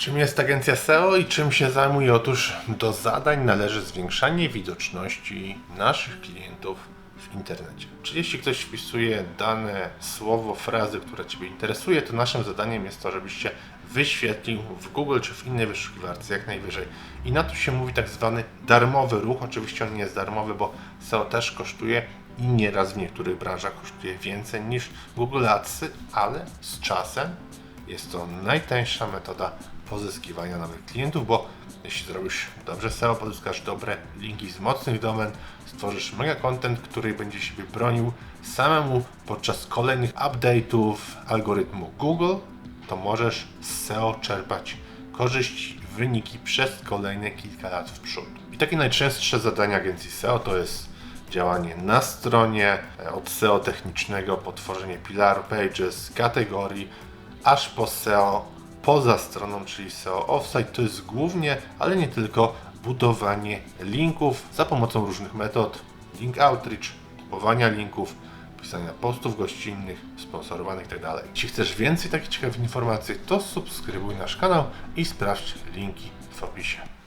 Czym jest agencja SEO i czym się zajmuje? Otóż do zadań należy zwiększanie widoczności naszych klientów w internecie. Czyli jeśli ktoś wpisuje dane słowo, frazę, która Ciebie interesuje, to naszym zadaniem jest to, żebyś się wyświetlił w Google czy w innej wyszukiwarce jak najwyżej. I na to się mówi tak zwany darmowy ruch. Oczywiście on nie jest darmowy, bo SEO też kosztuje i nieraz w niektórych branżach kosztuje więcej niż Google Adsy, ale z czasem jest to najtańsza metoda pozyskiwania nowych klientów, bo jeśli zrobisz dobrze SEO, pozyskasz dobre linki z mocnych domen, stworzysz mega content, który będzie siebie bronił samemu podczas kolejnych update'ów algorytmu Google, to możesz z SEO czerpać korzyści, wyniki przez kolejne kilka lat w przód. I takie najczęstsze zadania agencji SEO to jest działanie na stronie, e, od SEO technicznego po tworzenie pages, kategorii, aż po SEO poza stroną, czyli SEO offsite. To jest głównie, ale nie tylko, budowanie linków za pomocą różnych metod, link outreach, kupowania linków, pisania postów gościnnych, sponsorowanych itd. Jeśli chcesz więcej takich ciekawych informacji, to subskrybuj nasz kanał i sprawdź linki w opisie.